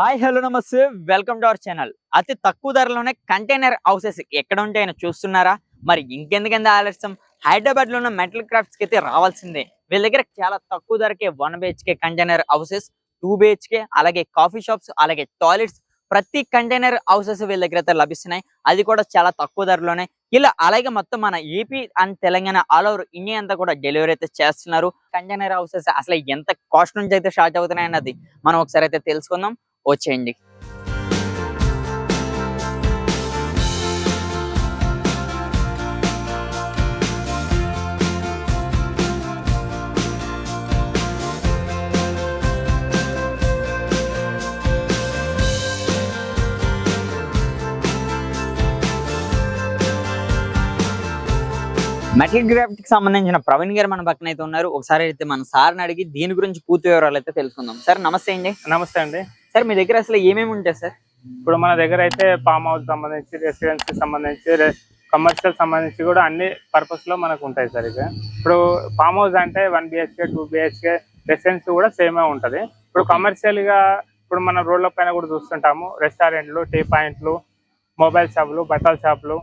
Hi hello నమస్తే. Welcome to our channel అతి తక్కువ ధరలోనే కంటైనర్ హౌసెస్ ఎక్కడ ఉంటాయని చూస్తున్నారా? మరి ఇంకెందుకంత ఆలస్యం? హైదరాబాద్లో ఉన్న మెటల్ క్రాఫ్ట్స్కి అయితే రావాల్సిందే. వీళ్ళ దగ్గర చాలా తక్కువ ధరకే one BHK container houses two BHK అలాగే కాఫీ షాప్స్ అలాగే టాయిలెట్స్ ప్రతి కంటైనర్ హౌసెస్ వీళ్ళ దగ్గర అయితే లభిస్తున్నాయి. అది కూడా చాలా తక్కువ ధరలోనే. ఇలా అలాగే మొత్తం మన AP and Telangana all over India అంతా కూడా డెలివరీ అయితే చేస్తున్నారు. కంటైనర్ హౌసెస్ అసలు ఎంత కాస్ట్ నుంచి అయితే స్టార్ట్ అవుతున్నాయి అన్నది మనం ఒకసారి అయితే తెలుసుకుందాం. వచ్చేయండి మెటల్ గ్రాఫ్ట్కి సంబంధించిన ప్రవీణ్ గారు మన పక్కన అయితే ఉన్నారు. ఒకసారి అయితే మన సార్ని అడిగి దీని గురించి పూర్తి వివరాలు అయితే తెలుసుకుందాం. సార్ నమస్తే అండి. నమస్తే అండి. సార్ మీ దగ్గర అసలు ఏమేమి ఉంటాయి సార్? ఇప్పుడు మన దగ్గర అయితే ఫామ్ హౌస్ సంబంధించి రెసిడెన్సీ సంబంధించి కమర్షియల్ సంబంధించి కూడా అన్ని పర్పస్లో మనకు ఉంటాయి సార్ ఇక ఇప్పుడు ఫామ్ హౌస్ అంటే one BHK two BHK residency కూడా సేమే ఉంటది. ఇప్పుడు కమర్షియల్గా ఇప్పుడు మన రోడ్ల పైన కూడా చూస్తుంటాము. రెస్టారెంట్లు టీ పాయింట్లు మొబైల్ షాపులు బట్టల షాపులు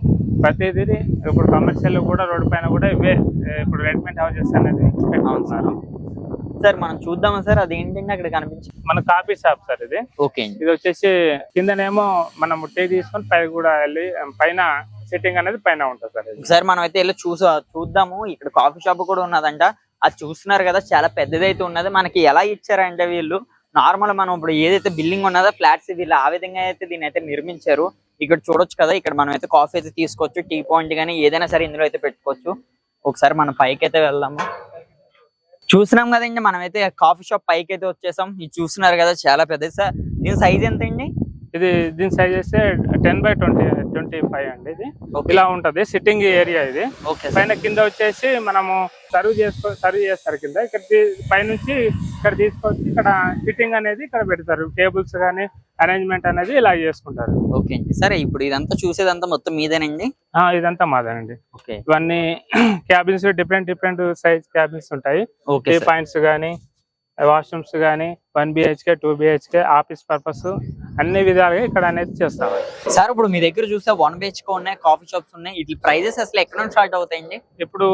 ప్రతిదీ ఇప్పుడు కమర్షియల్ కూడా రోడ్డు పైన కూడా ఇవే ఇప్పుడు రెడీమేడ్ హౌసెస్ అనేది పెట్టుకుంటున్నారు. సార్ మనం చూద్దామా సార్? అది ఏంటంటే అక్కడ కనిపించి మన కాఫీ షాప్ సార్ ఇది. ఓకే అండి. ఇది వచ్చేసి కిందనేమో మనం టీ తీసుకొని పై కూడా వెళ్ళి పైన సిట్టింగ్ అనేది పైన ఉంటుంది సార్ ఇది. ఒకసారి మనం అయితే వెళ్ళి చూసా చూద్దాము. ఇక్కడ కాఫీ షాప్ కూడా ఉన్నదంట. అది చూస్తున్నారు కదా చాలా పెద్దదైతే ఉన్నది. మనకి ఎలా ఇచ్చారంటే వీళ్ళు నార్మల్ మనం ఇప్పుడు ఏదైతే బిల్డింగ్ ఉన్నదో ఫ్లాట్స్ వీళ్ళు ఆ విధంగా అయితే దీన్ని అయితే నిర్మించారు. ఇక్కడ చూడొచ్చు కదా ఇక్కడ మనం అయితే కాఫీ అయితే తీసుకోవచ్చు టీ పాయింట్ కానీ ఏదైనా సరే ఇందులో అయితే పెట్టుకోవచ్చు. ఒకసారి మనం పైకి అయితే వెళ్దాము. చూసినాం కదండి మనమైతే కాఫీ షాప్ పైకి అయితే వచ్చేసాం. ఇది చూస్తున్నారు కదా చాలా పెద్దది. సార్ దీని సైజ్ ఎంత అండి ఇది దీని సైజ్ చేస్తే ten by twenty twenty five అండి ఇది. ఇలా ఉంటది. సిట్టింగ్ ఏరియా ఇది. పైన కింద వచ్చేసి మనము సర్వ్ చేసుకో సర్వ్ చేస్తారు కింద. ఇక్కడ పైనుంచి ఇక్కడ తీసుకొచ్చి ఇక్కడ సిట్టింగ్ అనేది ఇక్కడ పెడతారు. టేబుల్స్ కానీ అరేంజ్మెంట్ అనేది ఇలా చేసుకుంటారు. ఓకే అండి. సరే ఇప్పుడు ఇదంతా చూసేదంతా మొత్తం మీదేనండి? ఇదంతా మాదేనండి. ఓకే ఇవన్నీ cabins different different size cabins ఉంటాయి. పాయింట్స్ కానీ వాష్రూమ్స్ కానీ one BHK two BHK office purpose అన్ని విధాలుగా ఇక్కడ అనేది చేస్తాం. సార్ ఇప్పుడు మీ దగ్గర చూస్తే వన్ బిహెచ్కే ఉన్నాయి కాఫీ షాప్స్ ఉన్నాయి. వీటి ప్రైజెస్ అసలు ఎక్కడ నుంచి స్టార్ట్ అవుతాయండి? ఇప్పుడు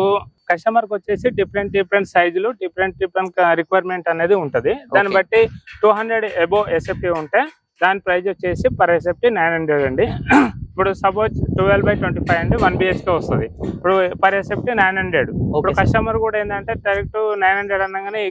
కస్టమర్కి వచ్చేసి డిఫరెంట్ డిఫరెంట్ సైజులు డిఫరెంట్ డిఫరెంట్ రిక్వైర్మెంట్ అనేది ఉంటది. దాన్ని. బట్టి టూ హండ్రెడ్ ఎబో ఎస్ఎఫ్టీ ఉంటే దాని ప్రైస్ వచ్చేసి పర్ ఎస్ఎఫ్టీ నైన్ హండ్రెడ్ అండి. ఇప్పుడు suppose twelve by twenty five అండి వన్ బిహెచ్కే వస్తుంది. ఇప్పుడు పర్ ఎస్ఎఫ్టీ నైన్ హండ్రెడ్. ఇప్పుడు. కస్టమర్ కూడా ఏంటంటే డైరెక్ట్ నైన్ హండ్రెడ్ అనగానే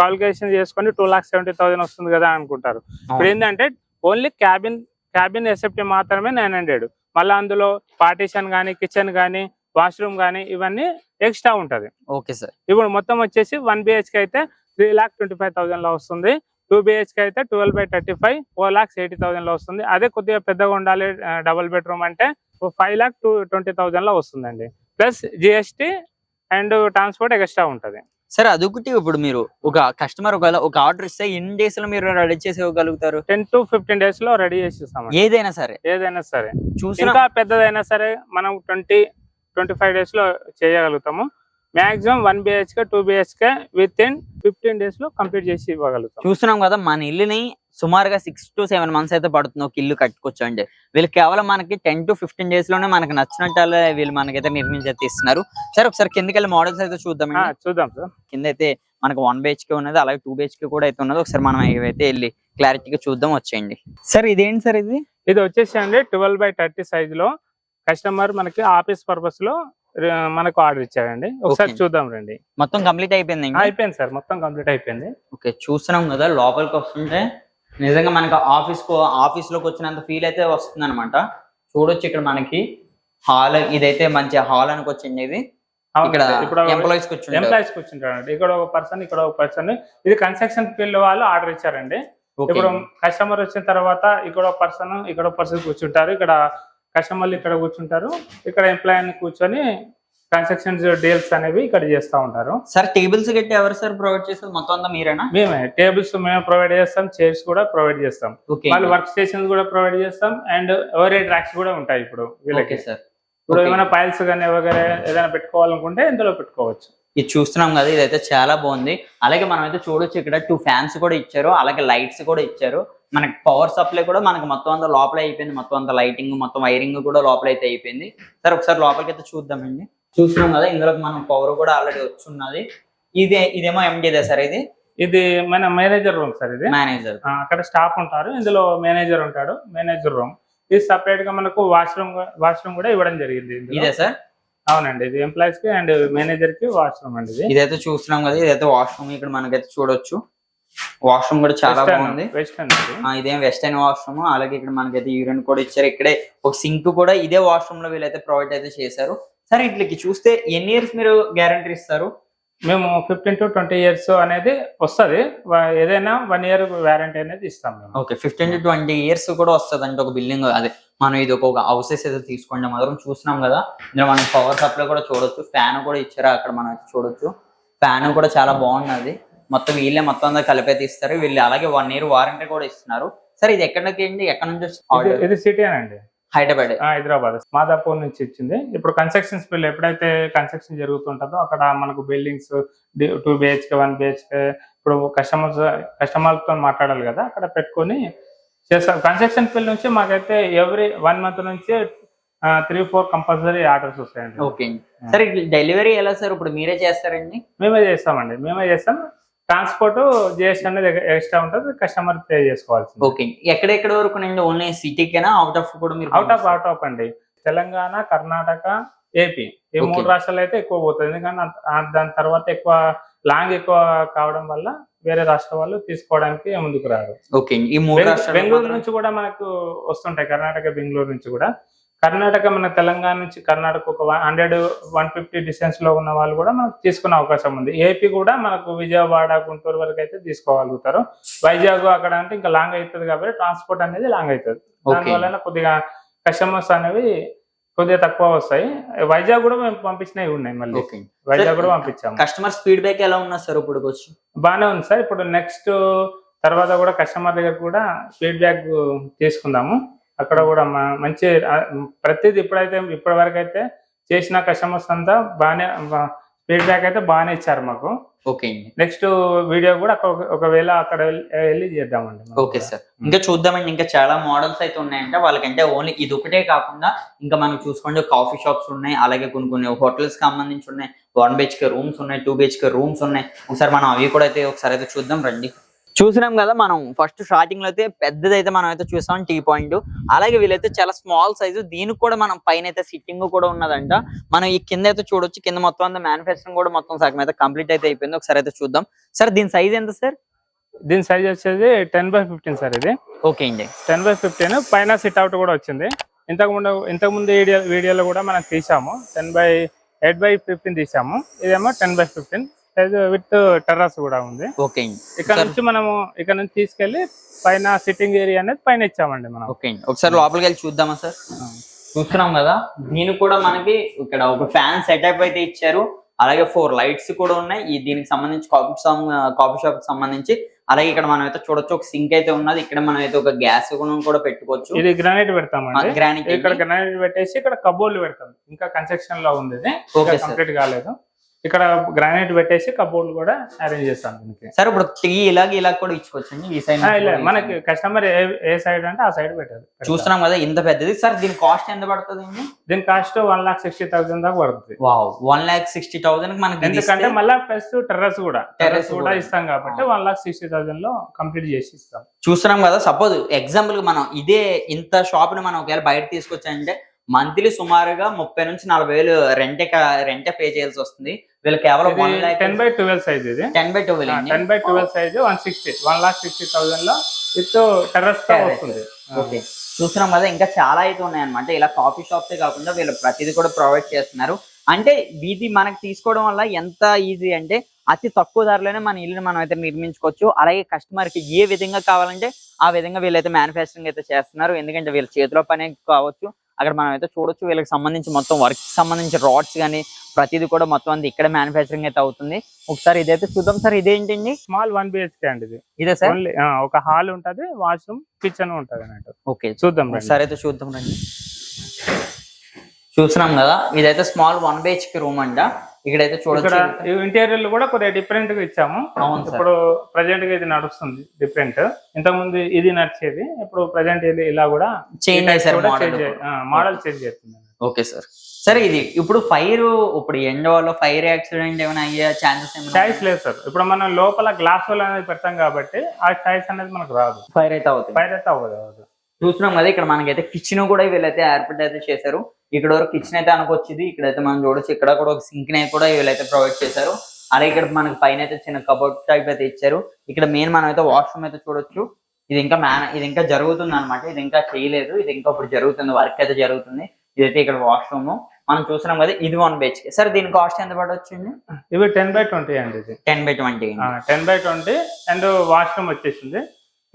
కాల్కులేషన్ చేసుకొని టూ లాక్ సెవెంటీ థౌసండ్ వస్తుంది కదా అనుకుంటారు. ఇప్పుడు ఏంటంటే ఓన్లీ క్యాబిన్ క్యాబిన్ ఎసెప్టీ మాత్రమే నైన్ హండ్రెడ్. మళ్ళీ అందులో పార్టీషన్ కానీ కిచెన్ కానీ వాష్రూమ్ కానీ ఇవన్నీ ఎక్స్ట్రా ఉంటది. Okay sir. ఇప్పుడు మొత్తం వచ్చేసి వన్ బిహెచ్కే అయితే త్రీ లాక్ ట్వంటీ ఫైవ్ థౌసండ్లో వస్తుంది. టూ బిహెచ్కే అయితే twelve by thirty five four lakhs eighty థౌసండ్లో వస్తుంది. అదే కొద్దిగా పెద్దగా ఉండాలి డబుల్ బెడ్రూమ్ అంటే ఫైవ్ లాక్ టూ ట్వంటీ థౌసండ్లో వస్తుందండి. Plus GST and transport extra ఉంటది. సార్ అదొకటి ఇప్పుడు మీరు ఒక కస్టమర్ ఒకవేళ ఒక ఆర్డర్ ఇస్తే ఎన్ని డేస్లో మీరు రెడీ చేసి ఇవ్వగలుగుతారు టెన్ టు ఫిఫ్టీన్ డేస్లో రెడీ చేసి ఏదైనా సరే. ఏదైనా సరే. చూసిన ఇంకా పెద్దదైనా సరే మనం ట్వంటీ ట్వంటీ ఫైవ్ డేస్లో చేయగలుగుతాము. Maximum one BHK two BHK within fifteen డేస్లో కంప్లీట్ చేసి ఇవ్వగలుగుతాం. చూస్తున్నాం కదా మన ఇల్లుని సుమారుగా సిక్స్ టు సెవెన్ మంత్స్ అయితే పడుతుంది ఒక ఇల్లు కట్టుకోవచ్చు అండి వీళ్ళు కేవలం మనకి టెన్ టు ఫిఫ్టీన్ డేస్లోనే మనకి నచ్చినట్టు వీళ్ళు మనకైతే నిర్మించి అయితే ఇస్తున్నారు సరే ఒకసారి కిందకి వెళ్ళి మోడల్స్ అయితే చూద్దాం చూద్దాం సార్. కింద అయితే మనకు వన్ బిహెచ్కే ఉన్నది అలాగే టూ బిహెచ్కే కూడా అయితే ఉన్నది. ఒకసారి మనం ఇవైతే వెళ్ళి క్లారిటీగా చూద్దాం వచ్చేయండి. సార్ ఇదేంటి సార్ ఇది? ఇది వచ్చేసి అండి ట్వెల్వ్ బై థర్టీ సైజ్లో కస్టమర్ మనకి ఆఫీస్ పర్పస్లో మనకు ఆర్డర్ ఇచ్చారండి ఒకసారి. చూద్దాం రండి. మొత్తం కంప్లీట్ అయిపోయింది అయిపోయింది సార్ మొత్తం కంప్లీట్ అయిపోయింది. ఓకే చూస్తున్నాం కదా లోపలికి వస్తుంటే నిజంగా మనకి ఆఫీస్ ఆఫీస్లోకి వచ్చినంత ఫీల్ అయితే వస్తుంది అనమాట చూడొచ్చు ఇక్కడ మనకి హాల్ ఇదైతే మంచి హాల్ అనుకు వచ్చింది ఇది ఇక్కడ ఎంప్లాయీస్ ఎంప్లాయీస్ కూర్చుంటారండి ఇక్కడ ఒక పర్సన్ ఇక్కడ ఒక పర్సన్ ఇది కన్స్ట్రక్షన్ ఫీల్డ్ వాళ్ళు ఆర్డర్ ఇచ్చారండి. ఇప్పుడు కస్టమర్ వచ్చిన తర్వాత ఇక్కడ ఒక పర్సన్ ఇక్కడ ఒక పర్సన్ కూర్చుంటారు. ఇక్కడ కస్టమర్లు ఇక్కడ కూర్చుంటారు. ఇక్కడ ఎంప్లాయీ కూర్చొని కన్స్ట్రక్షన్ డీల్స్ అనేవి ఇక్కడ చేస్తూ ఉంటారు. సార్ టేబుల్స్ గట్టి ఎవరు సార్ ప్రొవైడ్ చేసేది? మొత్తం అంతా మీరేనా? మేమే. టేబుల్స్ మేము ప్రొవైడ్ చేస్తాం చైర్స్ కూడా ప్రొవైడ్ చేస్తాం. వాళ్ళు వర్క్ స్టేషన్స్ కూడా ప్రొవైడ్ చేస్తాం అండ్ ఎవరీ ట్రాక్స్ కూడా ఉంటాయి ఇప్పుడు వీళ్ళకి. సార్ ఇప్పుడు. ఏమైనా ఫైల్స్ కానీ ఎవరైనా ఏదైనా పెట్టుకోవాలనుకుంటే ఇందులో పెట్టుకోవచ్చు. ఇది చూస్తున్నాం కదా ఇదైతే చాలా బాగుంది. అలాగే మనం అయితే చూడొచ్చు ఇక్కడ టూ ఫ్యాన్స్ కూడా ఇచ్చారు అలాగే లైట్స్ కూడా ఇచ్చారు. మనకి పవర్ సప్లై కూడా మనకి మొత్తం అంతా లోపల అయిపోయింది. మొత్తం అంతా లైటింగ్ మొత్తం వైరింగ్ కూడా లోపల అయితే అయిపోయింది. సార్ ఒకసారి లోపలికి అయితే చూద్దామండి. చూస్తున్నాం కదా ఇందులో మనం పవర్ కూడా ఆల్రెడీ వచ్చున్నది ఇదే ఇదేమో ఎండిదే సార్ ఇది. ఇది మన మేనేజర్ రూమ్ సార్ ఇది. మేనేజర్ అక్కడ స్టాఫ్ ఉంటారు. ఇందులో మేనేజర్ ఉంటాడు మేనేజర్ రూమ్ ఇది సపరేట్గా మనకు వాష్రూమ్ వాష్రూమ్ కూడా ఇవ్వడం జరిగింది. ఇదే సార్? అవునండి ఇది ఎంప్లాయీస్కి అండ్ మేనేజర్కి వాష్రూమ్ అండి ఇది. ఇదైతే చూస్తున్నాం కదా ఇదైతే వాష్రూమ్ ఇక్కడ మనకైతే చూడొచ్చు. వాష్రూమ్ కూడా చాలా బాగుంది. వెస్టర్న్ ఇది ఆ, ఇదేం వెస్టర్న్ వాష్రూమ్ అలాగే ఇక్కడ మనకైతే యూరిన్ కూడా ఇచ్చారు. ఇక్కడే ఒక సింక్ కూడా ఇదే వాష్రూమ్లో వీళ్ళైతే ప్రొవైడ్ అయితే చేశారు. సరే ఇట్లకి చూస్తే ఎన్ని ఇయర్స్ మీరు గ్యారంటీ ఇస్తారు? మేము ఫిఫ్టీన్ టు ట్వంటీ ఇయర్స్ అనేది వస్తుంది. ఏదైనా వన్ ఇయర్ వారంటీ అనేది ఇస్తాం మేము. Okay fifteen to twenty years కూడా వస్తుంది అంటే ఒక బిల్డింగ్ అదే మనం ఇది ఒక హౌసెస్ ఏదో తీసుకోండి మాత్రం చూస్తున్నాం కదా. ఇందులో మనం పవర్ సప్లై కూడా చూడొచ్చు ఫ్యాన్ కూడా ఇచ్చారు అక్కడ మనం చూడొచ్చు. ఫ్యాన్ కూడా చాలా బాగున్నది. మొత్తం వీళ్ళే మొత్తం అంతా కలిపైతే ఇస్తారు వీళ్ళు అలాగే వన్ ఇయర్ వారంటీ కూడా ఇస్తున్నారు. సరే ఇది ఎక్కడ నుంచి ఎక్కడ నుంచి ఇది సిటీ అండి హైదరాబాద్. హైదరాబాద్. మాదాపూర్ నుంచి ఇచ్చింది ఇప్పుడు కన్స్ట్రక్షన్స్ బిల్ ఎప్పుడైతే కన్స్ట్రక్షన్ జరుగుతుంటుందో అక్కడ మనకు buildings two BHK one BHK ఇప్పుడు కస్టమర్స్ కస్టమర్స్తో మాట్లాడాలి కదా అక్కడ పెట్టుకొని చేస్తారు కన్స్ట్రక్షన్ బిల్ నుంచి మాకైతే ఎవ్రీ వన్ మంత్ నుంచి త్రీ ఫోర్ కంపల్సరీ ఆర్డర్స్ వస్తాయండి. ఓకే సరే డెలివరీ ఎలా సార్? ఇప్పుడు మీరే చేస్తారండి? మేమే చేస్తామండి. మేమే చేస్తాం. ట్రాన్స్పోర్ట్ జిఎస్టీ అనేది ఎక్స్ట్రా ఉంటుంది కస్టమర్ పే చేసుకోవాల్సింది. ఓకే. ఎక్కడెక్కడ వరకు అండి? ఓన్లీ సిటీకేనా? అవుట్ ఆఫ్ కూడా మీరు అవుట్ ఆఫ్ అవుట్ ఆఫ్ అండి. తెలంగాణ కర్ణాటక ఏపీ. ఈ. మూడు రాష్ట్రాలు అయితే ఎక్కువ పోతుంది. ఎందుకంటే దాని తర్వాత ఎక్కువ లాంగ్ ఎక్కువ కావడం వల్ల వేరే రాష్ట్ర వాళ్ళు తీసుకోవడానికి ముందుకు రారు. ఓకే. ఈ మూడు బెంగళూరు నుంచి కూడా మనకు వస్తుంటాయి. కర్ణాటక బెంగళూరు నుంచి కూడా. కర్ణాటక మన తెలంగాణ నుంచి కర్ణాటక ఒక హండ్రెడ్ వన్ ఫిఫ్టీ డిస్టెన్స్లో ఉన్న వాళ్ళు కూడా మనకు తీసుకునే అవకాశం ఉంది. ఏపీ కూడా మనకు విజయవాడ గుంటూరు వరకు అయితే తీసుకోగలుగుతారు. వైజాగ్ అక్కడ అంటే ఇంకా లాంగ్ అవుతుంది కాబట్టి ట్రాన్స్పోర్ట్ అనేది లాంగ్ అవుతుంది. దానివల్ల కొద్దిగా కస్టమర్స్ అనేవి కొద్దిగా తక్కువ వస్తాయి. వైజాగ్ కూడా మేము పంపించినవి ఉన్నాయి మళ్ళీ. వైజాగ్ కూడా పంపించాము. కస్టమర్ ఫీడ్బ్యాక్ ఎలా ఉన్నా సార్ ఇప్పుడు బాగానే ఉంది సార్. ఇప్పుడు నెక్స్ట్ తర్వాత కూడా కస్టమర్ దగ్గర కూడా ఫీడ్బ్యాక్ తీసుకుందాము. అక్కడ కూడా మంచి ప్రతిదీ ఇప్పుడైతే ఇప్పటి వరకు అయితే చేసిన కస్టమర్స్ అంతా బాగానే ఫీడ్బ్యాక్ అయితే బాగానే ఇచ్చారు మాకు. ఓకే అండి. నెక్స్ట్ వీడియో కూడా ఒక- ఒకవేళ అక్కడ వెళ్ళి- చేద్దామండి ఓకే. సార్. ఇంకా చూద్దామండి ఇంకా చాలా మోడల్స్ అయితే ఉన్నాయంటే. వాళ్ళకంటే ఓన్లీ ఇది ఒకటే కాకుండా ఇంకా మనం చూసుకోండి కాఫీ షాప్స్ ఉన్నాయి అలాగే కొన్ని కొన్ని హోటల్స్కి సంబంధించి ఉన్నాయి. వన్ బిహెచ్కే రూమ్స్ ఉన్నాయి టూ బిహెచ్కే రూమ్స్ ఉన్నాయి. ఒకసారి మనం అవి కూడా అయితే ఒకసారి అయితే చూద్దాం రండి. చూసినాం కదా మనం ఫస్ట్ స్టార్టింగ్లో అయితే పెద్దది అయితే మనం అయితే చూసాం టీ పాయింట్. అలాగే వీళ్ళైతే చాలా స్మాల్ సైజు దీనికి కూడా మనం పైన అయితే సిట్టింగ్ కూడా ఉన్నదంట. మనం ఈ కింద అయితే చూడొచ్చు కింద మొత్తం అంతా మ్యానుఫాక్చరింగ్ కూడా మొత్తం సగం అయితే కంప్లీట్ అయితే అయిపోయింది. ఒకసారి అయితే చూద్దాం. సార్ దీని సైజ్ ఎంత సార్? దీని సైజ్ వచ్చేది టెన్ బై ఫిఫ్టీన్ సార్ ఇది. ఓకే అండి. టెన్ బై ఫిఫ్టీన్ పైన సిట్ అవుట్ కూడా వచ్చింది. ఇంతకు ముందు ఇంతకు ముందు వీడియో వీడియోలో కూడా మనం తీసాము. Ten by eight by fifteen తీసాము. ఇదేమో ten by fifteen size with terrace కూడా ఉంది. ఓకే ఇక్కడ. నుంచి మనము ఇక్కడ నుంచి తీసుకెళ్ళి పైన సిట్టింగ్ ఏరియా అనేది పైన ఇచ్చామండి మనం. ఓకే ఒకసారి లోపలికి వెళ్ళి చూద్దామా సార్ చూస్తున్నాం కదా. దీనికి కూడా మనకి ఇక్కడ ఒక ఫ్యాన్ సెటప్ అయితే ఇచ్చారు. అలాగే ఫోర్ లైట్స్ కూడా ఉన్నాయి. ఈ దీనికి సంబంధించి కాఫీ షాప్ కాఫీ షాప్ సంబంధించి. అలాగే ఇక్కడ మనం అయితే చూడొచ్చు ఒక సింక్ అయితే ఉన్నది. ఇక్కడ మనం అయితే ఒక గ్యాస్ కూడా పెట్టుకోవచ్చు. ఇది గ్రానైట్ పెడతామండి. గ్రానైట్ ఇక్కడ గ్రానైట్ పెట్టేసి ఇక్కడ కబోర్డ్లు పెడతాం. ఇంకా కన్స్ట్రక్షన్లో ఉంది కంప్లీట్ కాలేదు. ఇక్కడ గ్రానైట్ పెట్టేసి కబోర్డ్లు కూడా అరేంజ్ చేస్తాం దీనికి. సార్ ఇప్పుడు టీ ఇలాగ ఇలా కూడా ఇచ్చుకోవచ్చండి? ఈ సైడ్ మనకి కస్టమర్ ఏ ఏ సైడ్ అంటే ఆ సైడ్ పెట్టారు చూస్తున్నాం కదా ఇంత పెద్దది. సార్ దీని కాస్ట్ ఎంత పడుతుంది అండి? దీని cost one lakh sixty thousand దాకా పడుతుంది. Wow one lakh sixty thousand మనకి ఎందుకంటే మళ్ళీ ప్లస్ టెర్రస్ కూడా. టెర్రస్ కూడా. ఇస్తాం కాబట్టి వన్ లాక్ సిక్స్టీ థౌసండ్లో కంప్లీట్ చేసి ఇస్తాం. చూస్తున్నాం కదా సపోజ్ ఎగ్జాంపుల్ మనం ఇదే ఇంత షాప్ని మనం ఒకవేళ బయట తీసుకొచ్చామంటే మంత్లీ సుమారుగా ముప్పై నుంచి నలభై వేలు రెంటే రెంటే పే చేయాల్సి వస్తుంది. వీళ్ళు కేవలం one lakh ten by twelve size ఇది. Ten by twelve ten by twelve size one sixty one lakh sixty థౌసండ్లో with terrace. వస్తుంది. ఓకే. చూస్తున్నాం కదా ఇంకా చాలా అయితే ఉన్నాయన్నమాట. ఇలా కాఫీ షాప్సే కాకుండా వీళ్ళు ప్రతిదీ కూడా ప్రొవైడ్ చేస్తున్నారు. అంటే వీటి మనకి తీసుకోవడం వల్ల ఎంత ఈజీ అంటే అతి తక్కువ ధరలోనే మన ఇల్లుని మనం అయితే నిర్మించుకోవచ్చు. అలాగే కస్టమర్కి ఏ విధంగా కావాలంటే ఆ విధంగా వీళ్ళైతే మ్యానుఫ్యాక్చరింగ్ అయితే చేస్తున్నారు. ఎందుకంటే వీళ్ళ చేతిలో పనే కావచ్చు. అక్కడ మనం అయితే చూడొచ్చు వీళ్ళకి సంబంధించి మొత్తం వర్క్ సంబంధించి రాడ్స్ కానీ ప్రతిదీ కూడా మొత్తం అంతా ఇక్కడ మ్యానుఫ్యాక్చరింగ్ అయితే అవుతుంది. ఒకసారి ఇదైతే చూద్దాం సార్ ఇదేంటండి? స్మాల్ వన్ బిహెచ్కే అండి ఇది. ఇదే సార్? ఓన్లీ ఒక హాల్ ఉంటది వాష్రూమ్ కిచెన్ ఉంటది అన్నట్టు ఓకే. చూద్దాం. ఒకసారి అయితే చూద్దాం రండి. చూస్తున్నాం కదా ఇదైతే స్మాల్ వన్ బిహెచ్కి రూమ్ అంట. ఇక్కడైతే ఇక్కడ చూడొచ్చు ఇంటీరియర్ కూడా కొద్దిగా డిఫరెంట్గా ఇచ్చాము. ఇప్పుడు ప్రజెంట్గా ఇది నడుస్తుంది డిఫరెంట్ ఇంతకు ముందు ఇది నడిచేది ఇప్పుడు ప్రజెంట్ ఇది ఇలా కూడా చేంజ్ చేశారు మోడల్ చేంజ్ చేస్తుంది ఓకే సార్ సరే ఇది ఇప్పుడు ఫైర్ ఇప్పుడు ఎండ వల్ల ఫైర్ యాక్సిడెంట్ ఏమైనా అయ్యే ఛాన్సెస్ చాయిస్ లేదు సార్ ఇప్పుడు మనం లోపల గ్లాస్ హోల్ అనేది పెడతాం కాబట్టి ఆ చాయిస్ అనేది మనకు రాదు. ఫైర్ అయితే అవుతుంది బయట అయితే అవ్వదు. చూస్తున్నాం కదా ఇక్కడ మనకైతే కిచెన్ కూడా వీళ్ళైతే ఏర్పాటు అయితే చేశారు. ఇక్కడ వరకు కిచెన్ అయితే అనుకొచ్చింది ఇక్కడైతే మనం చూడొచ్చు ఇక్కడ కూడా ఒక సింక్ని కూడా వీళ్ళైతే ప్రొవైడ్ చేశారు. అలాగే ఇక్కడ మనకి పైన అయితే చిన్న కబోర్డ్ టైప్ అయితే ఇచ్చారు. ఇక్కడ మెయిన్ మనం అయితే వాష్రూమ్ అయితే చూడొచ్చు. ఇది ఇంకా మ్యాన్ ఇది ఇంకా జరుగుతుంది అనమాట ఇది ఇంకా చేయలేదు. ఇది ఇంకా ఇప్పుడు జరుగుతుంది వర్క్ అయితే జరుగుతుంది. ఇదైతే ఇక్కడ వాష్రూమ్ మనం చూస్తున్నాం కదా ఇది వన్ బెచ్ సార్ దీని కాస్ట్ ఎంత పడవచ్చింది ఇవి టెన్ బై ట్వంటీ అండి ఇది. Ten by twenty ten by twenty and washroom వచ్చేసింది.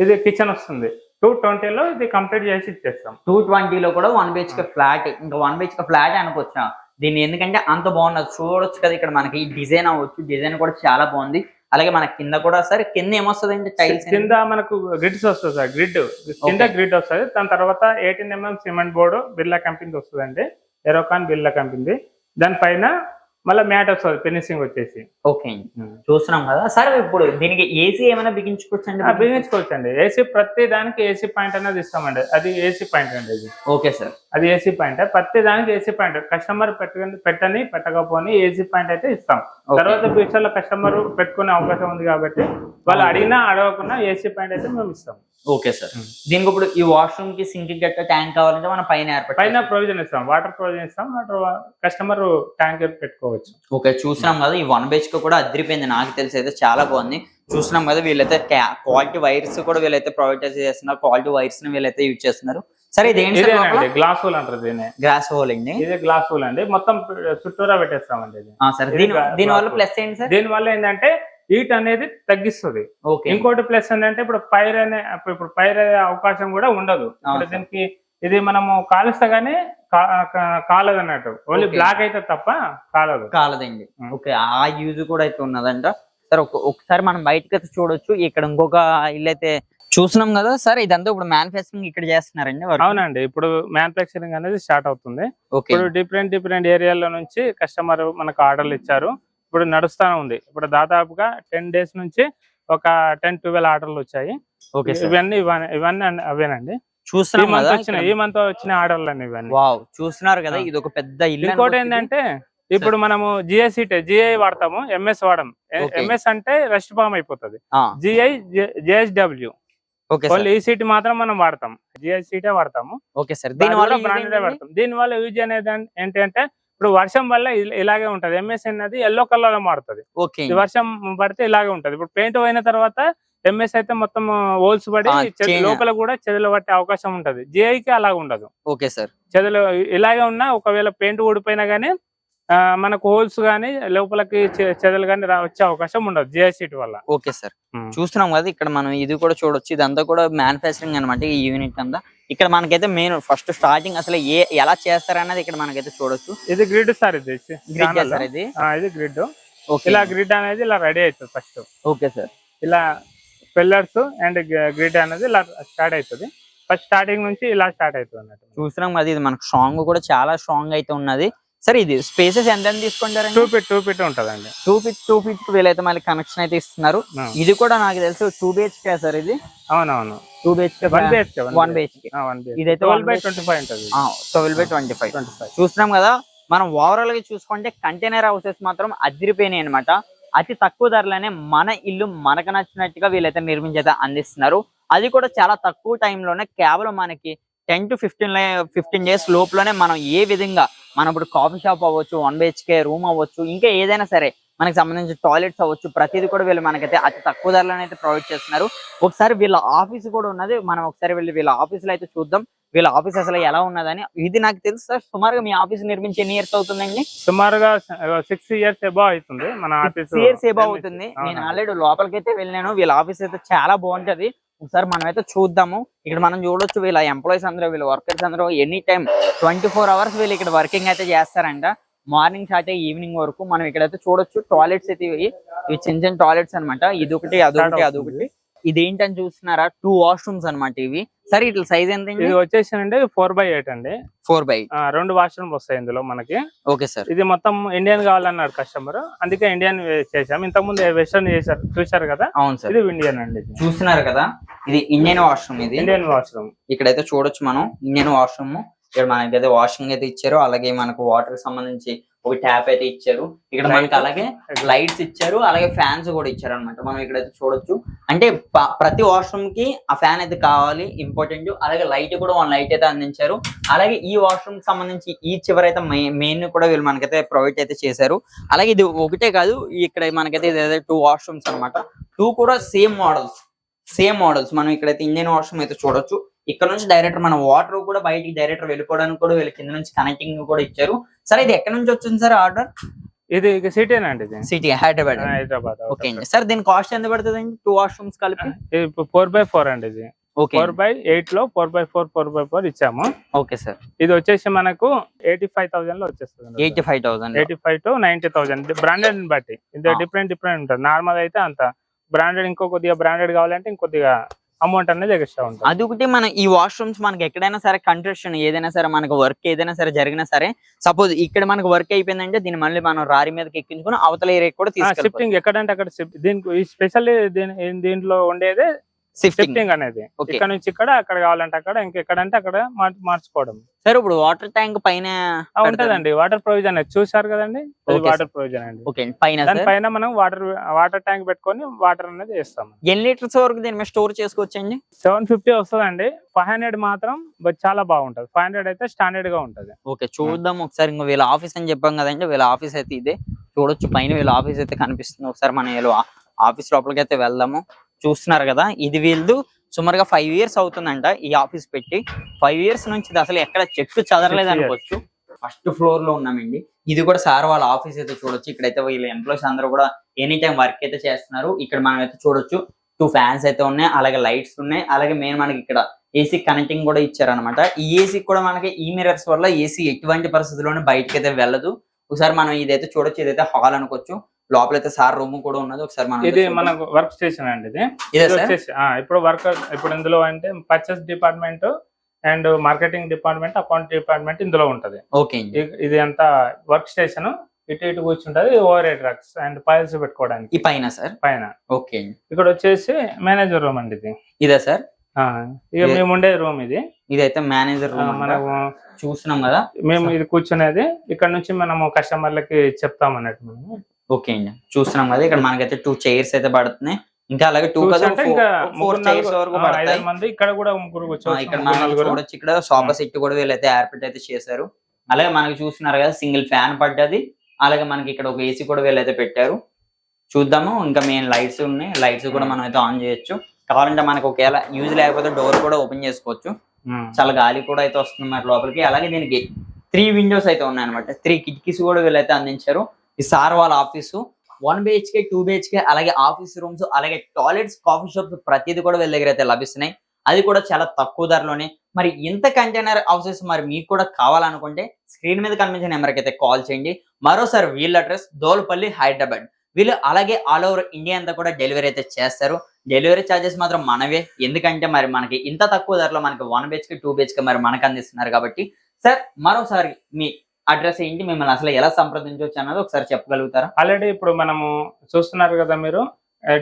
ఇది కిచెన్ వస్తుంది. టూ ట్వంటీలో ఇది కంప్లీట్ చేసి ఇచ్చేస్తాం. టూ ట్వంటీలో కూడా వన్ బిహెచ్కే ఫ్లాట్ ఇంకా వన్ బిహెచ్కే ఫ్లాట్ అనుకోవచ్చు? దీన్ని ఎందుకంటే అంత బాగున్నది చూడొచ్చు కదా ఇక్కడ మనకి. ఈ డిజైన్ అవ్వచ్చు. డిజైన్ కూడా చాలా బాగుంది. అలాగే మన కింద కూడా సరే కింద ఏమొస్తుంది అంటే టైల్స్ కింద మనకు గ్రిడ్స్ వస్తుంది సార్ గ్రిడ్ కింద గ్రిడ్ వస్తుంది. దాని తర్వాత eighteen MM cement board Birla company వస్తుందండి. ఎరోకాన్ బిర్లా కంపెనీ దానిపైన మళ్ళీ మ్యాట్ వస్తుంది ఫినిషింగ్ వచ్చేసి. ఓకే. చూస్తున్నాం కదా. సరే ఇప్పుడు దీనికి ఏసీ ఏమైనా బిగించుకోవచ్చు అండి? బిగించుకోవచ్చు అండి ఏసీ ప్రతి దానికి ఏసీ పాయింట్ అనేది ఇస్తామండి. అది ఏసీ పాయింట్ అండి ఇది. Okay sir. అది ఏసీ పాయింట్ ప్రతి దానికి ఏసీ పాయింట్ కస్టమర్ పెట్టని పెట్టని పెట్టకపోని ఏసీ పాయింట్ అయితే ఇస్తాం. తర్వాత ఫ్యూచర్లో కస్టమర్ పెట్టుకునే అవకాశం ఉంది కాబట్టి వాళ్ళు అడిగినా అడగకుండా ఏసీ పాయింట్ అయితే మేము ఇస్తాం. Okay sir. దీనికి ఇప్పుడు ఈ వాష్రూమ్కి సింక్ గట్ట ట్యాంక్ కావాలంటే మనం పైన ఏర్పాటు పైన ప్రొవిజన్ ఇస్తాం. వాటర్ ప్రొవిజన్ ఇస్తాం. వాటర్ కస్టమర్ ట్యాంక్ పెట్టుకోవచ్చు. ఓకే చూస్తున్నాం కదా ఈ వన్కి కూడా అదిరిపోయింది నాకు తెలిసి అయితే చాలా బాగుంది. చూస్తున్నాం కదా వీళ్ళైతే క్వాలిటీ వైర్స్ కూడా వీళ్ళైతే ప్రొవైడ్ చేస్తున్నారు. క్వాలిటీ వైర్స్ని వీళ్ళైతే యూజ్ చేస్తున్నారు. సరే ఇదేంటి గ్లాస్ హోల్ అంటారు దీన్ని. గ్రాస్ హోల్ అండి. ఇదే గ్లాస్ హోల్ అండి. మొత్తం చుట్టూరా పెట్టేస్తామండి దీని వల్ల ప్లస్ ఏంటి సార్? దీని వల్ల ఏంటంటే హీట్ అనేది తగ్గిస్తుంది. ఓకే ఇంకోటి ప్లస్ ఏంటంటే ఇప్పుడు ఫైర్ అనే ఇప్పుడు ఫైర్ అయ్యే అవకాశం కూడా ఉండదు. దీనికి ఇది మనము కాలుస్తే గానీ కా- కా- కాలదు అన్నట్టు ఓన్లీ. బ్లాక్ అయితే తప్ప కాలదు. కాలదండి. ఓకే ఆ యూజ్ కూడా అయితే ఉన్నదంట. సార్ ఒక- ఒకసారి మనం బయటకి అయితే చూడొచ్చు. ఇక్కడ ఇంకొక ఇల్లు అయితే చూస్తున్నాం కదా. సార్ ఇదంతా ఇప్పుడు మ్యానుఫ్యాక్చరింగ్ ఇక్కడ చేస్తున్నారండి? అవునండి. ఇప్పుడు మ్యానుఫాక్చరింగ్ అనేది స్టార్ట్ అవుతుంది. ఇప్పుడు డిఫరెంట్ డిఫరెంట్ ఏరియాల నుంచి కస్టమర్ మనకు ఆర్డర్లు ఇచ్చారు. ఇప్పుడు నడుస్తానే ఉంది. ఇప్పుడు దాదాపుగా టెన్ డేస్ నుంచి ఒక టెన్ ట్వెల్వ్ ఆర్డర్లు వచ్చాయి. ఇవన్నీ ఇవన్నీ అవేనండి. చూస్తున్నాం మంత్ కదా వచ్చిన ఈ మంత్ వచ్చిన ఆర్డర్లు అన్ని ఇవన్నీ చూస్తున్నారు కదా. ఇది ఒక పెద్ద ఇల్లు ఇంకోటి. ఏంటంటే ఇప్పుడు మనము జిఐ సీట్ జిఐ వాడతాము ఎంఎస్ వాడము. ఎంఎస్ అంటే రెస్ట్ ఫామ్ అయిపోతుంది. GI JSW. ఓన్లీ ఈ సీట్ మాత్రం మనం వాడతాం జిఐ సీటే వాడతాము. Okay sir. దీని వల్ల బ్రాండెడ్? వాడతాం. దీని వల్ల యూజ్ అనేది అన్- ఏంటంటే ఇప్పుడు వర్షం వల్ల ఇలాగే ఉంటది. ఎంఎస్ అనేది ఎల్లో కలర్లో మారుతుంది. వర్షం పడితే ఇలాగే ఉంటది. ఇప్పుడు పెయింట్ పోయిన తర్వాత ఎంఎస్ అయితే మొత్తం హోల్స్ పడి. లోపల కూడా చెదలు పట్టే అవకాశం ఉంటది. కి అలాగ ఉండదు. Okay sir. చెదలు ఇలాగే ఉన్నా ఒకవేళ పెయింట్ ఊడిపోయినా గానీ ఆ, మనకు హోల్స్ గానీ లోపలికి చెదలు గానీ వచ్చే అవకాశం ఉండదు జిఐ సీట్ వల్ల. Okay sir. చూస్తున్నాం కదా ఇక్కడ మనం ఇది కూడా చూడొచ్చు. ఇదంతా కూడా మ్యానుఫ్యాక్చరింగ్ అనమాట ఈ యూనిట్ అంతా. ఇక్కడ మనకైతే మెయిన్ ఫస్ట్ స్టార్టింగ్ అసలు ఏ ఎలా చేస్తారన్నది ఇక్కడ మనకైతే చూడొచ్చు. ఇది గ్రిడ్ సార్ ఇది గ్రిడ్. చేస్తారు ఇది? ఇది గ్రిడ్ ఓకే ఇలా గ్రిడ్ అనేది ఇలా రెడీ అవుతుంది ఫస్ట్ ఓకే సార్ ఇలా పిల్లర్స్ అండ్ గ్రిడ్ అనేది ఇలా స్టార్ట్ అవుతుంది. ఫస్ట్ స్టార్టింగ్ నుంచి ఇలా స్టార్ట్ అవుతుంది అన్నట్టు చూస్తున్నాం కదా ఇది మనకు స్ట్రాంగ్ కూడా చాలా స్ట్రాంగ్ అయితే ఉన్నది. సరే ఇది స్పేసెస్ ఎంత టూ తీసుకుంటారండి ఫీట్ టూ ఫీట్ ఉంటదండి. టూ ఫీట్ టూ ఫీట్ వీలైతే మళ్ళీ కనెక్షన్ అయితే ఇస్తున్నారు. ఇది కూడా నాకు తెలుసు టూ బిహెచ్కే సార్ ఇది. అవునవును. Two BHK one BHK one BHK ఇదైతే ట్వెల్వ్ బై. ట్వంటీ ఫైవ్ ఉంటుంది. Twelve by twenty five twenty five చూస్తున్నాం కదా మనం ఓవరాల్గా చూసుకుంటే కంటైనర్ హౌసెస్ మాత్రం అదిరిపోయినాయి అనమాట అతి తక్కువ ధరలోనే మన ఇల్లు మనకు నచ్చినట్టుగా వీళ్ళైతే నిర్మించి అయితే అందిస్తున్నారు. అది కూడా చాలా తక్కువ టైంలోనే కేవలం మనకి ten to fifteen fifteen days లోపలనే మనం ఏ విధంగా మనం ఇప్పుడు కాఫీ షాప్ అవ్వచ్చు వన్ బిహెచ్కే రూమ్ అవ్వచ్చు ఇంకా ఏదైనా సరే మనకి సంబంధించిన టాయిలెట్స్ అవ్వచ్చు ప్రతిదీ కూడా వీళ్ళు మనకైతే అతి తక్కువ ధరలోనే అయితే ప్రొవైడ్ చేస్తున్నారు. ఒకసారి వీళ్ళ ఆఫీస్ కూడా ఉన్నది మనం ఒకసారి వెళ్ళి వీళ్ళ ఆఫీస్లో అయితే చూద్దాం వీళ్ళ ఆఫీస్ అసలు ఎలా ఉన్నదని. ఇది నాకు తెలుసు సార్ సుమారుగా మీ ఆఫీస్ నిర్మించి ఎన్ని ఇయర్స్ అవుతుందండి? సుమారుగా సిక్స్ ఇయర్స్ ఎబో అవుతుంది మన ఆఫీస్ ఇయర్స్ ఏబో అవుతుంది. నేను ఆల్రెడీ లోపలికి అయితే వెళ్ళాను వీళ్ళ ఆఫీస్ అయితే చాలా బాగుంటది. ఒకసారి మనం అయితే చూద్దాము. ఇక్కడ మనం చూడొచ్చు వీళ్ళ ఎంప్లాయీస్ అందరూ వీళ్ళ వర్కర్స్ అందరూ any time twenty four hours వీళ్ళు ఇక్కడ వర్కింగ్ అయితే చేస్తారంట. మార్నింగ్ స్టార్ట్ అయ్యి ఈవినింగ్ వరకు మనం ఇక్కడైతే చూడొచ్చు. టాయిలెట్స్ అయితే ఇవి చిన్న చిన్న టాయిలెట్స్ అన్నమాట. ఇది ఒకటి అదొకటి. అదొకటి ఇది ఏంటని చూస్తున్నారా? టూ వాష్రూమ్స్ అన్నమాట ఇవి. సరే ఇట్లా సైజ్ ఎంత ఇది వచ్చేసి అండి ఫోర్ బై ఎయిట్ అండి ఫోర్ బై ఆ, రెండు వాష్రూమ్ వస్తాయి ఇందులో మనకి. Okay sir. ఇది మొత్తం ఇండియన్ కావాలన్నాడు కస్టమర్ అందుకే ఇండియన్ చేసాం ఇంతకు ముందు వెస్టర్న్ చేశారు? చూశారు కదా? అవును సార్. ఇది ఇండియన్ అండి. చూస్తున్నారు కదా? ఇది ఇండియన్ వాష్రూమ్ ఇది. ఇండియన్ వాష్రూమ్ ఇక్కడైతే చూడొచ్చు మనం. ఇండియన్ వాష్రూమ్ ఇక్కడ మనకైతే వాషింగ్ అయితే ఇచ్చారు. అలాగే మనకు వాటర్ సంబంధించి ఒక ట్యాప్ అయితే ఇచ్చారు. ఇక్కడ మనకి. అలాగే లైట్స్ ఇచ్చారు. అలాగే ఫ్యాన్స్ కూడా ఇచ్చారు అనమాట మనం ఇక్కడైతే చూడొచ్చు. అంటే ప్రతి వాష్రూమ్కి ఆ ఫ్యాన్ అయితే కావాలి ఇంపార్టెంట్. అలాగే లైట్ కూడా వన్ లైట్ అయితే అందించారు. అలాగే ఈ వాష్రూమ్కి సంబంధించి ఈ చివర అయితే మెయిన్ కూడా వీళ్ళు మనకైతే ప్రొవైడ్ అయితే చేశారు. అలాగే ఇది ఒకటే కాదు ఇక్కడ మనకైతే ఇదైతే టూ వాష్రూమ్స్ అన్నమాట. టూ కూడా సేమ్ మోడల్స్. Same models. మనం ఇక్కడైతే ఇండియన్ వాష్రూమ్ అయితే చూడొచ్చు. ఇక్కడ నుంచి డైరెక్టర్ మన వాటర్ కూడా బయటికి డైరెక్టర్ వెళ్ళిపోవడానికి కూడా వీళ్ళ కింద నుంచి కనెక్టింగ్ కూడా ఇచ్చారు. సరే ఇది ఎక్కడ నుంచి వచ్చింది సార్ ఆర్డర్ ఇది సిటీనా అండి సిటీ హైదరాబాద్ హైదరాబాద్ ఓకే అండి. సార్. దీని కాస్ట్ ఎంత పడుతుంది అండి టూ వాష్రూమ్స్ కలిపి ఫోర్ బై ఫోర్ అండి ఇది. ఓకే ఫోర్ బై ఎయిట్లో four by four four by four ఇచ్చాము. ఓకే సార్ ఇది వచ్చేసి మనకు ఎయిటీ ఫైవ్ థౌసండ్లో వచ్చేస్తుంది eighty five thousand eighty five to ninety thousand branded బట్టి. ఇది. డిఫరెంట్ డిఫరెంట్ ఉంటుంది. నార్మల్ అయితే అంత. బ్రాండెడ్ ఇంకో కొద్దిగా బ్రాండెడ్ కావాలంటే ఇంకొద్దిగా అమౌంట్ అనేది ఎక్స్ట్రా ఉంటుంది. అది ఒకటి మన ఈ వాష్రూమ్స్ మనకి ఎక్కడైనా సరే కన్స్ట్రక్షన్ ఏదైనా సరే మనకు వర్క్ ఏదైనా సరే జరిగినా సరే సపోజ్ ఇక్కడ మనకు వర్క్ అయిపోయిందంటే దీన్ని మళ్ళీ మనం రారి మీదకి ఎక్కించుకుని అవతల ఏరియా కూడా తీసుకెళ్ళి షిఫ్టింగ్ ఎక్కడంటే అక్కడ దీనికి స్పెషల్ దీంట్లో ఉండేదే షిఫ్టింగ్ అనేది. ఇక్కడ నుంచి ఇక్కడ అక్కడ కావాలంటే అక్కడ ఇంకెక్కడంటే అక్కడ మార్- మార్చుకోవడం. సరే ఇప్పుడు వాటర్ ట్యాంక్ పైన ఉంటదండి. వాటర్ ప్రొవిజన్ చూసారు కదండి? వాటర్ ప్రొవిజన్ అండి. పైన పైన మనం వాటర్ వాటర్ ట్యాంక్ పెట్టుకొని వాటర్ అనేది వేస్తాం. ఎన్ని లీటర్స్ వరకు దీని మీద స్టోర్ చేసుకోవచ్చండి? సెవెన్ ఫిఫ్టీ వస్తుందండి. ఫైవ్ హండ్రెడ్ మాత్రం చాలా బాగుంటది. ఫైవ్ హండ్రెడ్ అయితే స్టాండర్డ్గా ఉంటది. ఓకే చూద్దాం ఒకసారి. ఇంకా వీళ్ళ ఆఫీస్ అని చెప్పాం కదండి. వీళ్ళ ఆఫీస్ అయితే ఇదే. చూడొచ్చు. పైన వీళ్ళ ఆఫీస్ అయితే కనిపిస్తుంది. ఒకసారి మనం వీళ్ళ ఆఫీస్ లోపలికి అయితే వెళ్దాము. చూస్తున్నారు కదా ఇది వీళ్ళు సుమారుగా ఫైవ్ ఇయర్స్ అవుతుందంట ఈ ఆఫీస్ పెట్టి. ఫైవ్ ఇయర్స్ నుంచి అసలు ఎక్కడ చెక్కు చదరలేదు. అనుకోవచ్చు. ఫస్ట్ ఫ్లోర్లో ఉన్నామండి. ఇది కూడా సార్ వాళ్ళ ఆఫీస్ అయితే చూడొచ్చు. ఇక్కడైతే వీళ్ళ ఎంప్లాయీస్ అందరూ కూడా ఎనీ టైం వర్క్ అయితే చేస్తున్నారు. ఇక్కడ మనం అయితే చూడొచ్చు. టూ ఫ్యాన్స్ అయితే ఉన్నాయి. అలాగే లైట్స్ ఉన్నాయి. అలాగే మెయిన్ మనకి ఇక్కడ ఏసీ కనెక్టింగ్ కూడా ఇచ్చారనమాట ఈ ఏసీ కూడా మనకి ఈ మిరర్స్ వల్ల ఏసీ ఎటువంటి పరిస్థితుల్లోనే బయటకి అయితే వెళ్ళదు. ఒకసారి మనం ఇదైతే చూడొచ్చు. ఇదైతే హాల్ అనుకోవచ్చు. లోపల అయితే సార్ రూమ్ కూడా ఉన్నది. ఒకసారి మనం ఇది మనకు వర్క్ స్టేషన్ అండి ఇది. ఇదే ఇది ఇప్పుడు వర్క్ ఇప్పుడు ఇందులో అంటే purchase department and marketing department account department ఇందులో ఉంటది. ఓకే ఇది అంతా వర్క్ స్టేషన్ ఇటు ఇటు కూర్చుంటది over head trucks and files పెట్టుకోవడానికి. ఈ పైన సార్? పైన. ఓకే ఇక్కడ వచ్చేసి మేనేజర్ రూమ్ అండి ఇది. ఇదే సార్? ఆ, ఇక ఇది- మేము ఉండే రూమ్ ఇది. ఇదైతే మేనేజర్ ఆ, రూమ్ మనము చూస్తున్నాం కదా. మేము ఇది కూర్చునేది. ఇక్కడ నుంచి మనము కస్టమర్లకి చెప్తాం అన్నట్టు మనము ఓకే అండి. చూస్తున్నాం కదా ఇక్కడ మనకైతే టూ చైర్స్ అయితే పడుతున్నాయి. ఇంకా అలాగే టూ ఫోర్ చైర్స్ వరకు పడతాయి. ఇక్కడ కూడా ఇక్కడ చూడొచ్చు. ఇక్కడ సోఫా సెట్ కూడా వీళ్ళైతే ఏర్పాటు అయితే చేశారు. అలాగే మనకి చూస్తున్నారు కదా సింగిల్ ఫ్యాన్ పడ్డది. అలాగే మనకి ఇక్కడ ఒక ఏసీ కూడా వీళ్ళైతే పెట్టారు. చూద్దాము ఇంకా మెయిన్ లైట్స్ ఉన్నాయి. లైట్స్ కూడా మనం అయితే ఆన్ చేయొచ్చు. కావాలంటే మనకి ఒకవేళ యూజ్ లేకపోతే డోర్ కూడా ఓపెన్ చేసుకోవచ్చు. ఉమ్. చాలా గాలి కూడా అయితే వస్తుంది మరి లోపలికి. అలాగే దీనికి త్రీ విండోస్ అయితే ఉన్నాయి అనమాట త్రీ కిటికీస్ కూడా వీళ్ళైతే అందించారు. ఈ సార్ వాళ్ళ office. One BHK two BHK అలాగే ఆఫీస్ రూమ్స్ అలాగే టాయిలెట్స్ కాఫీ షాప్స్ ప్రతిదీ కూడా వీళ్ళ దగ్గర అయితే లభిస్తున్నాయి. అది కూడా చాలా తక్కువ ధరలోనే. మరి ఇంత కంటైనర్ హౌసెస్ మరి మీకు కూడా కావాలనుకుంటే స్క్రీన్ మీద కనిపించిన నెంబర్కి అయితే కాల్ చేయండి. మరోసారి వీళ్ళ అడ్రస్ దోలపల్లి హైదరాబాద్. వీళ్ళు అలాగే ఆల్ ఓవర్ ఇండియా అంతా కూడా డెలివరీ అయితే చేస్తారు. డెలివరీ ఛార్జెస్ మాత్రం మనవే. ఎందుకంటే మరి మనకి ఇంత తక్కువ ధరలో మనకి వన్ బిహెచ్కే టూ బిహెచ్కే మరి మనకు అందిస్తున్నారు కాబట్టి. సార్ మరోసారి మీ అడ్రస్ ఏంటి? మిమ్మల్ని అసలు ఎలా సంప్రదించవచ్చు అన్నది ఒకసారి చెప్పగలుగుతారా? ఆల్రెడీ ఇప్పుడు మనము చూస్తున్నారు కదా మీరు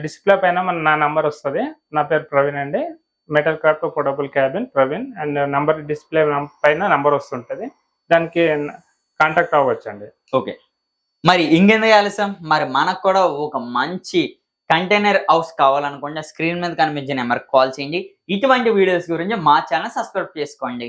డిస్ప్లే పైన మన నా నంబర్ వస్తుంది. నా పేరు ప్రవీణ్ అండి. Metal craft portable cabin Praveen. And number display పైన నంబర్ వస్తుంటది. దానికి కాంటాక్ట్ అవ్వచ్చు అండి ఓకే. మరి ఇంకెందుకు ఆలస్యం? మరి మనకు కూడా ఒక మంచి కంటైనర్ హౌస్ కావాలనుకుంటే స్క్రీన్ మీద కనిపించే నెంబర్ కాల్ చేయండి. ఇటువంటి వీడియోస్ గురించి మా ఛానల్ సబ్స్క్రైబ్ చేసుకోండి.